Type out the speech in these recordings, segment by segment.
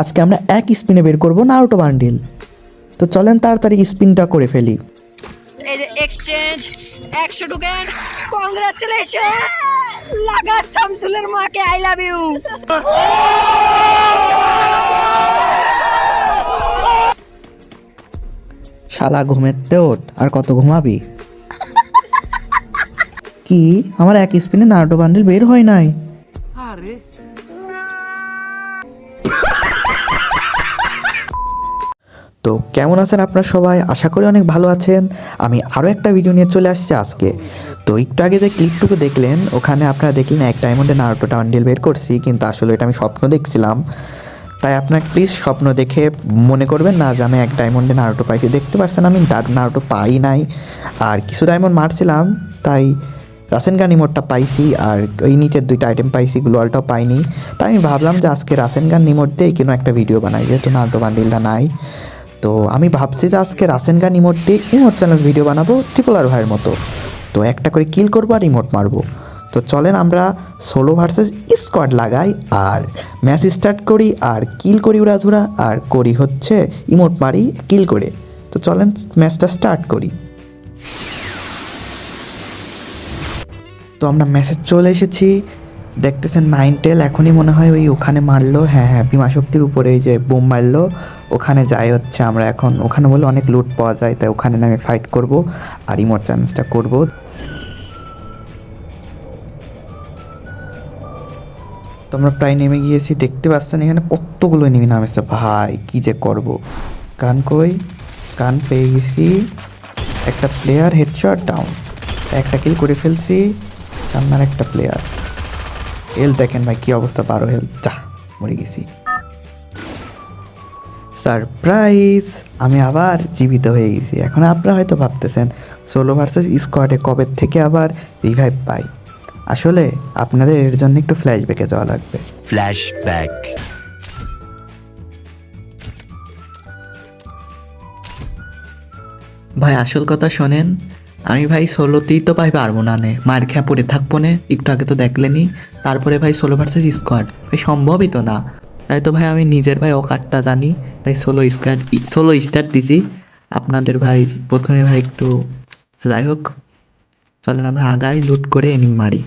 আজকে আমরা এক স্পিনে বের করব নারুটো বান্ডিল তো চলেন তাড়াতাড়ি স্পিনটা করে ফেলি। এক্সচেঞ্জ একশো টোকেন কংগ্রাচুলেশন লাগা শামসুলের মাকে আই লাভ ইউ শালা ঘুমেতে ওঠ আর কত ঘুমাবি? কি? আমার এক স্পিনে নারুটো বান্ডিল বের হয় নাই। তো কেমন আছেন আপনারা সবাই? আশা করি অনেক ভালো আছেন। আমি আরও একটা ভিডিও নিয়ে চলে আসছি আজকে। তো একটু আগে যে ক্লিপটুকু দেখলেন, ওখানে আপনারা দেখলেন এক ডায়মন্ডে নারুটো বান্ডিল বের করছি, কিন্তু আসলে এটা আমি স্বপ্ন দেখছিলাম। তাই আপনার প্লিজ স্বপ্ন দেখে মনে করবেন না যে আমি এক ডায়মন্ডে নারুটো পাইছি। দেখতে পারছেন আমি নারুটো পাই নাই। আর কিছু ডায়মন্ড মারছিলাম, তাই রাসেন গান ইমোটটা পাইছি, আর ওই নিচের দুইটা আইটেম পাইছি গ্লোয়ালটাও পাইনি। তাই আমি ভাবলাম যে আজকে রাসেন গান ইমোট দিয়েই কোনো একটা ভিডিও বানাই, যেহেতু নারুটো বান্ডিলটা নাই। তো আমি ভাবছি যে আজকে রাসেন গান ইমোট দিয়ে ইমোট চ্যানেল ভিডিও বানাবো ট্রিপল আর ভাইয়ের মতো। তো একটা করে কিল করব আর ইমোট মারবো। তো চলেন আমরা সোলো ভার্সেস স্কোয়াড লাগাই আর ম্যাচ স্টার্ট করি আর কিল করি উড়াধুরা আর করি হচ্ছে ইমোট মারি কিল করে। তো চলেন ম্যাচটা স্টার্ট করি। তো আমরা মেসেজ চলে এসেছি। দেখতেছেন নাইন টেল এখনই মনে হয় ওই ওখানে মারলো। হ্যাঁ হ্যাঁ বিমা শক্তির উপরে যে বোম মারলো, ওখানে যাই হচ্ছে আমরা এখন। ওখানে বলে অনেক লুট পাওয়া যায়, তাই ওখানে নামে ফাইট করব আর ইমোট চ্যালেঞ্জটা করব। তো আমরা প্রায় নেমে গিয়েছি, দেখতে পাচ্ছেন এখানে কতগুলো নেমে নামেছে। ভাই, কি যে করব। গান কই? গান পেয়ে গেছি। একটা প্লেয়ার হেডশট ডাউন একটা কিল করে ফেলছি সামনের একটা প্লেয়ার হেল দেখেন ভাই কি অবস্থা? বারো হেল যা মরে গেছি। সারপ্রাইজ আমি আবার জীবিত হয়ে গেছি। এখন আপনারা হয়তো ভাবতেছেন সোলো ভার্সেস স্কোয়াডে কবে থেকে আবার রিভাইভ পাই? আসলে আপনাদের এর জন্য একটু ফ্ল্যাশব্যাকে যাওয়া লাগবে। Flashback. ভাই আসল কথা শোনেন আমি ভাই ষোলোতেই তো ভাই পারব না নে। মার খেয়া পড়ে থাকব নে। একটু আগে তো দেখলেনি তারপরে ভাই ষোলো ভার্সেস স্কোয়াড ভাই, সম্ভবই তো না। তাই তো ভাই, আমি নিজের ভাই অকাটটা জানি। তাই ষোলো স্কোয়াড ষোলো স্টার্ট দিছি। আপনাদের ভাই, প্রথমে ভাই একটু, যাই হোক। চলেন আমরা আগাই লুট করে এনিমি মারি।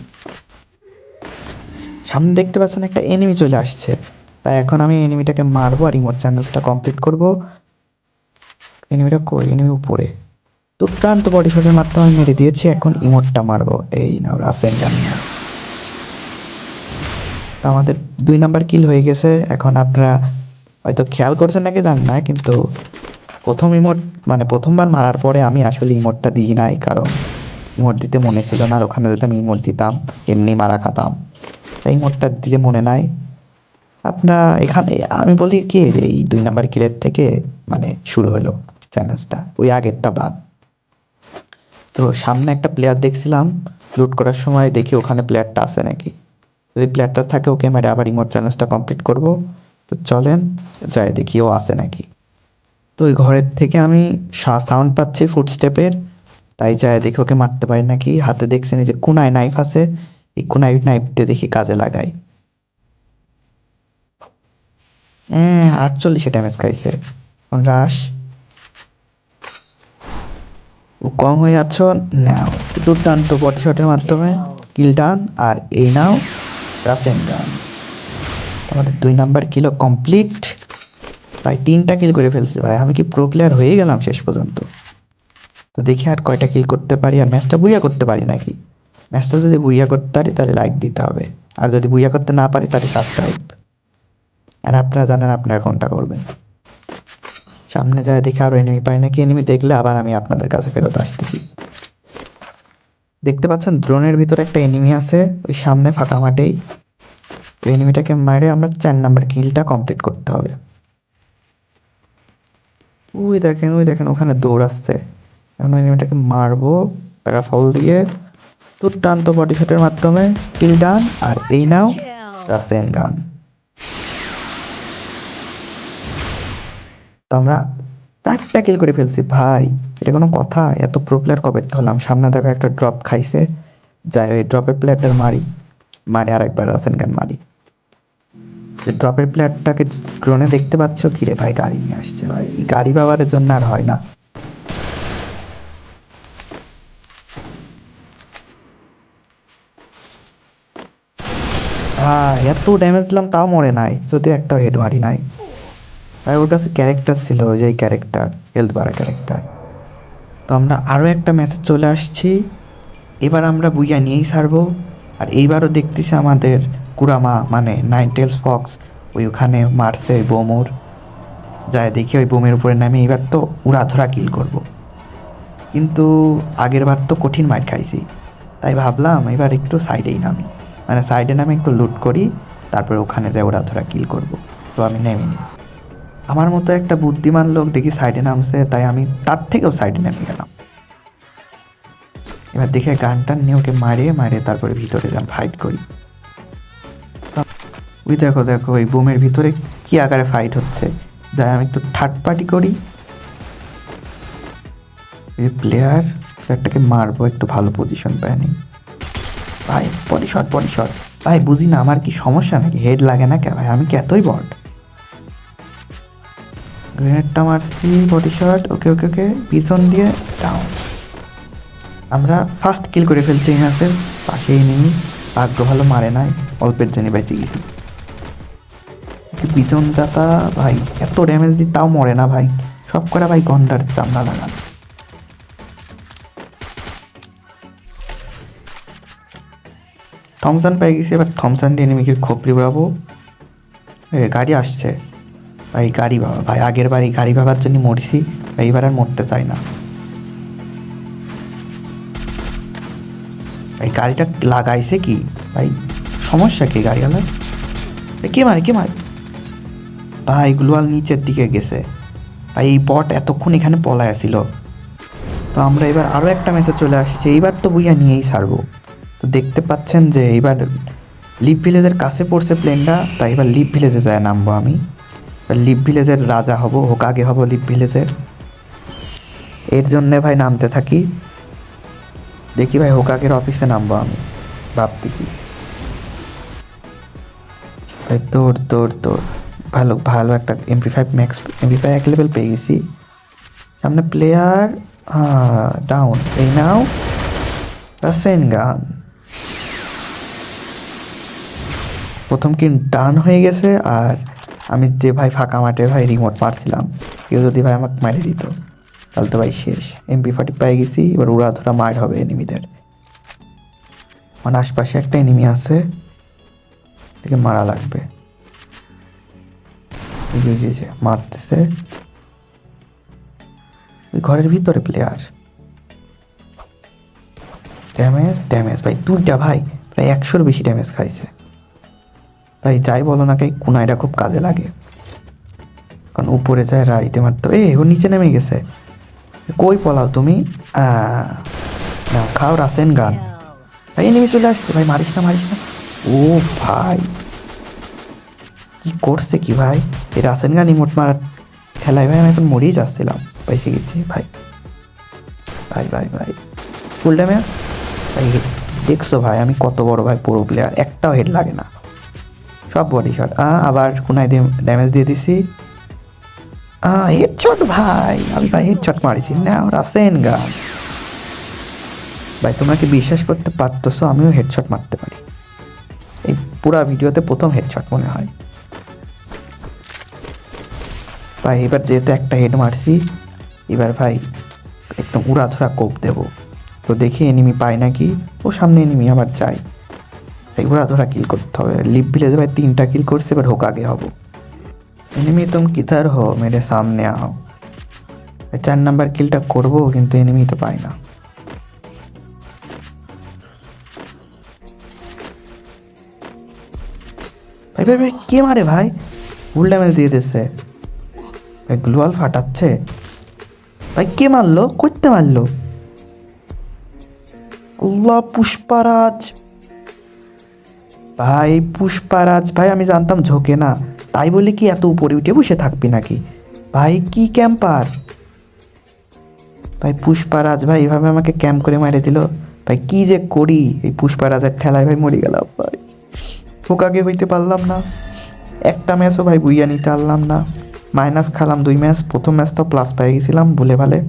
সামনে দেখতে পাচ্ছেন একটা এনিমি চলে আসছে। তাই এখন আমি এনিমিটাকে মারবো আর ইমোট চ্যানেলসটা কমপ্লিট করব। এনিমিটা কই? এনিমি উপরে। দুর্দান্ত বডি শটের মাধ্যমে মেরে দিয়েছি। এখন ইমোটটা মারবো। এই নাও রাসেন তো আমাদের দুই নাম্বার কিল হয়ে গেছে। এখন আপনারা হয়তো খেয়াল করছেন নাকি জান না, কিন্তু প্রথম ইমোট মানে প্রথমবার মারার পরে আমি আসলে ইমোটটা দিই নাই, কারণ ইমোট দিতে মনে ছিল না, আর ওখানে যদি আমি ইমোট দিতাম, এমনি মারা খাতাম। তাই ইমোটটা দিতে মনে নাই। আপনার এখানে, আমি বলি কি, এই দুই নাম্বার কিলের থেকে মানে শুরু হলো চ্যালেঞ্জটা ওই আগেরটা বাদ। তো সামনে একটা প্লেয়ার দেখছিলাম লুট করার সময় দেখি ওখানে প্লেয়ারটা আছে নাকি। যদি প্লেয়ারটা থাকে, ওকে মেরে আবার ইমোট চ্যালেঞ্জটা কমপ্লিট করব। তো চলেন, যাই দেখি ও আছে নাকি। তো ওই ঘরের থেকে আমি সাউন্ড পাচ্ছি ফুট স্টেপের তাই যাই দেখি ওকে মারতে পারি নাকি। হাতে দেখছেন যে কোনায় নাইফ আছে। এই কোনায় নাইফ দিয়ে দেখি কাজে লাগাই হ্যাঁ আটচল্লিশে ড্যামেজ খাইছে। রাশ কম হয়ে যাচ্ছ, নাও। দুর্দান্ত বডি শটের মাধ্যমে কিল ডান আর এই নাও রাসেন ডান আমাদের দুই নাম্বার কিলো কমপ্লিট ভাই তিনটা কিল করে ফেলছে ভাই। আমি কি প্রো প্লেয়ার হয়ে গেলাম শেষ পর্যন্ত? তো দেখি আর কয়টা কিল করতে পারি। আর ম্যাচটা বুইয়া করতে পারি নাকি? ম্যাচটা যদি বুইয়া করতে পারি, তাহলে লাইক দিতে হবে। আর যদি বুইয়া করতে না পারি, তাহলে সাবস্ক্রাইব আর আপনারা জানেন আপনারা কোনটা করবেন। সামনে যায় দেখে আরও এনিমি পাই নাকি এনিমি দেখলে আবার আমি আপনাদের কাছে ফেরত আসতেছি। দেখতে পাচ্ছেন ড্রোনের ভিতরে একটা এনিমি আছে ওই সামনে ফাঁকা মাঠেই। ওই এনিমিটাকে মারে আমরা চার নাম্বার কিলটা কমপ্লিট করতে হবে। ওই দেখেন ওই দেখেন ওখানে দৌড়াচ্ছে এখন ওই এনিমিটাকে মারবো প্যারাফল দিয়ে। দুর্দান্ত বডি শটের মাধ্যমে কিল ডান আর এই নাও রাসেন ডান তো আমরা চারটা কিল করে ফেলছি। ভাই, এটা কোনো কথা? এত প্রো প্লেয়ার কবে তো হলাম সামনে দেখো একটা ড্রপ খাইছে। যাই ওই ড্রপের প্লেয়ারটার মারি। মারি আর একবার রাসেন গান মারি ড্রপের প্লেয়ারটাকে ড্রোনে দেখতে পাচ্ছ? কি রে ভাই, গাড়ি নিয়ে আসছে ভাই। গাড়ি ব্যবহারের জন্য আর হয় না। হ্যাঁ এত ড্যামেজ দিলাম, তাও মরে নাই। যদি একটা হেড মারি নাই। ভাই, ওর কাছে ক্যারেক্টার ছিল যে ক্যারেক্টার হেলথ বাড়া ক্যারেক্টার তো আমরা আরও একটা ম্যাচে চলে আসছি। এবার আমরা বুইয়া নিয়েই সারবো আর এইবারও দেখতেছি আমাদের কুরামা মানে নাইন টেলস ফক্স ওই ওখানে মারছে বোমোর। যায় দেখি ওই বোমের উপরে নামে এবার তো উড়াধরা কিল করব। কিন্তু আগের বার তো কঠিন মার খাইছি। তাই ভাবলাম এবার একটু সাইডেই নামি। মানে সাইডে নামে একটু লুট করি, তারপরে ওখানে যায় উড়াধরা কিল করব। তো আমি নেমে নিই। আমার মতো একটা বুদ্ধিমান লোক দেখি সাইডে নামছে, তাই আমি তার থেকেও সাইডে নেমে গেলাম। এবার দেখে গানটা নিয়ে ওকে মারে মারে তারপরে ভিতরে যান ফাইট করি। ওই দেখো দেখো ওই বোমের ভিতরে কি আকারে ফাইট হচ্ছে। যাই, আমি একটু থার্ড পার্টি করি। এই প্লেয়ার প্লেয়ারটাকে মারবো, একটু ভালো পজিশন পায় নি। ভাই বডি শট ভাই বুঝি না আমার কি সমস্যা নাকি? হেড লাগে না কে ভাই, আমি কি এতই বট গ্রেনেডটা মারছি বডি শট ওকে ওকে ওকে পিছন দিয়ে ডাউন আমরা ফার্স্ট কিল করে ফেলছি ম্যাচের পাশেই নেই, ভাগ্য ভালো মারে নাই, অল্পের জন্য বেঁচে গেছি। পিছন দাতা ভাই, এত ড্যামেজ দিই তাও মরে না, ভাই। সব করা ভাই, গন্ডার চামড়া লাগান। থমসান পেয়ে গেছি, এবার থমসান দিয়ে এনিমিকে খোপড়ি উড়াবো। গাড়ি আসছে। ভাই গাড়ি বাবা ভাই, আগের বাড়ি গাড়ি ভাবার জন্য মরছি ভাই এবার আর মরতে চাই না। এই গাড়িটা লাগাইছে কি? ভাই, সমস্যা কি গাড়িওয়ালার কে মারে কে মারে? ভাই, গ্লোয়াল নিচের দিকে গেছে। ভাই, এই বট এতক্ষণ এখানে পলায় আসছিল তো আমরা এবার আরও একটা ম্যাচে চলে আসছি, এইবার তো বুইয়া নিয়েই ছাড়বো। তো দেখতে পাচ্ছেন যে এইবার লিপ ভিলেজের কাছে পড়ছে প্লেনটা তাই এবার লিপ ভিলেজে যায় নামবো আমি। লিপ ভিলেজের রাজা হব হোকাগে হব লিপ ভিলেজের এর জন্যে ভাই নামতে থাকি। দেখি ভাই হোকাগের অফিসে নামবো আমি, ভাবতেছি। ভাই তোর তোর তোর। ভালো ভালো একটা MP five max MP five এক লেভেল পেয়ে গেছি। সামনে প্লেয়ার ডাউন এই নাও। রাসেন গান প্রথম কিন ডান হয়ে গেছে আর আমি যে ভাই ফাঁকা মাঠে ভাই রিমোট মারছিলাম কেউ যদি ভাই আমাকে মারি দিত তাহলে তো ভাই শেষ। এমপি ফর্টি পেয়ে গেছি এবার উড়া ধরা মার হবে এনিমিদের মানে আশপাশে একটা এনিমি আছে এটাকে মারা লাগবে। যে, এই যে, মারতেছে। ঘরের ভিতরে প্লেয়ার ড্যামেজ ড্যামেজ ভাই দুইটা ভাই প্রায় একশোর বেশি ড্যামেজ খাইছে। ভাই যাই বলো না কে কুনাইটা খুব কাজে লাগে। কারণ উপরে যায় রাইতে মারতো এ, ও নিচে নেমে গেছে। কই পলাও তুমি? খাও রাসেন গান। ভাই নেমে চলে আসছে, ভাই, মারিস না মারিস না। ও ভাই, কি করছে কি ভাই? এই রাসেন গান ইমোট মারার ঠেলায় ভাই, আমি এখন মরেই যাচ্ছিলাম। পাইছে গেছি, ভাই। ভাই ভাই ভাই। ফুল ড্যামেজ ভাই, দেখছ ভাই, আমি কত বড় ভাই পুরো প্লেয়ার একটাও হেড লাগে না। সব বডি শট আবার কোনায় দিয়ে ড্যামেজ দিয়ে দিছি। হেডশট ভাই, আমি ভাই হেডশট মারিছি। না রাসেন গান ভাই, তোমরা কি বিশ্বাস করতে পারতেছো আমিও হেডশট মারতে পারি? এই পুরা ভিডিওতে প্রথম হেডশট মনে হয়। ভাই, এবার যেহেতু একটা হেড মারছি, এবার ভাই একদম উড়াধরা কোপ দেব। তো দেখি এনিমি পায় নাকি? ও সামনে এনিমি আবার যায়। ভাই উড়াধরা কিল করতে হবে। লিপ ভিলেজে ভাই তিনটা কিল করছে এবার হোকাগে হব। এনিমি তুম কিধার হো, মেরে সামনে আও। চার নাম্বার কিলটা করব, কিন্তু এনিমি তো পাই না। ভাই ভাই ভাই, কে মারে ভাই? ফুল ড্যামেজ দিয়ে দিছে। ভাই গ্লোয়াল ফাটাচ্ছে। ভাই, কে মারলো? করতে মারলো? আল্লাহ, পুষ্পারাজ। ভাই, পুষ্পারাজ, ভাই, আমি জানতাম ঝোঁকে না। তাই বলে কি এত উপরে উঠে বসে থাকবি নাকি? ভাই, কি ক্যাম্পার? ভাই, পুষ্পারাজ, ভাই, এভাবে আমাকে ক্যাম্প করে মারে দিল। ভাই, কি যে করি? এই পুষ্পারাজের ঠেলায় ভাই মরে গেলাম, ভাই। হোকাগে হইতে পারলাম না। একটা ম্যাচও ভাই বুইয়া নিতে পারলাম না। মাইনাস খেলাম দুই ম্যাচ, প্রথম ম্যাচ তো প্লাস পেয়ে গেছিলাম, ভুলে ভালে।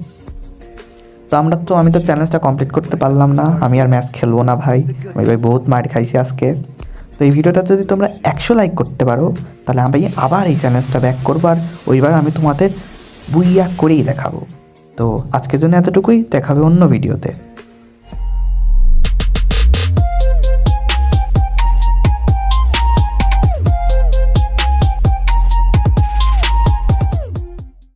তো আমরা তো, আমি তো চ্যালেঞ্জটা কমপ্লিট করতে পারলাম না। আমি আর ম্যাচ খেলব না ভাই ভাই, বহুত মার খাইছি আজকে। তো এই ভিডিওটা যদি তোমরা একশো লাইক করতে পারো, তাহলে আমি আবার এই চ্যালেঞ্জটা ব্যাক করব আর ওইবার আমি তোমাদের বুইয়া করেই দেখাবো। তো আজকের জন্য এতটুকুই, দেখাবে অন্য ভিডিওতে